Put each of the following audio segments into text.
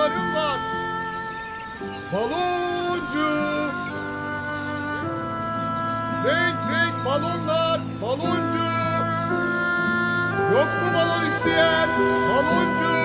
balonlarım var. Baloncu. Renk renk balonlar. Baloncu. Yok mu balon isteyen? Baloncu.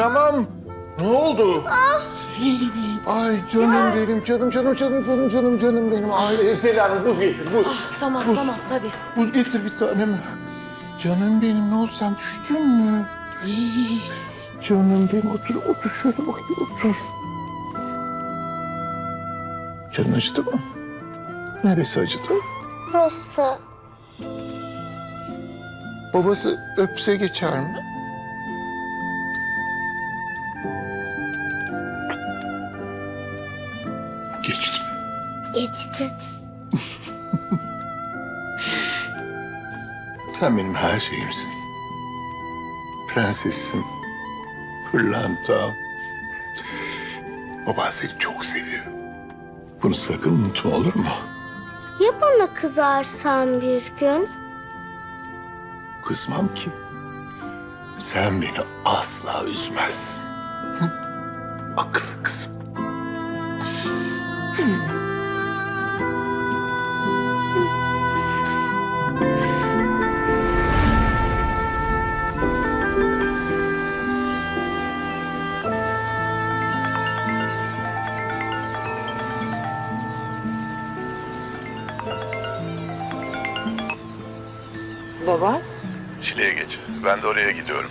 Duyamam. Ne oldu? Ay canım benim, canım canım canım canım canım canım benim. Ay Selam buz getir buz. Tamam Buz. tamam tabii. Buz getir bir tanem. Canım benim ne oldu sen düştün mü? Ay, Canım benim otur otur şöyle bakayım otur. Canın acıdı mı? Neresi acıdı? Burası. Babası öpse geçer mi? Geçti. Geçti. Sen benim her şeyimsin. Prensesim, pırlantam. Baban seni çok seviyor. Bunu sakın unutma olur mu? Ya bana kızarsan bir gün? Kızmam ki. Sen beni asla üzmezsin. Hı? Baba. Şile'ye geç. Ben de oraya gidiyorum.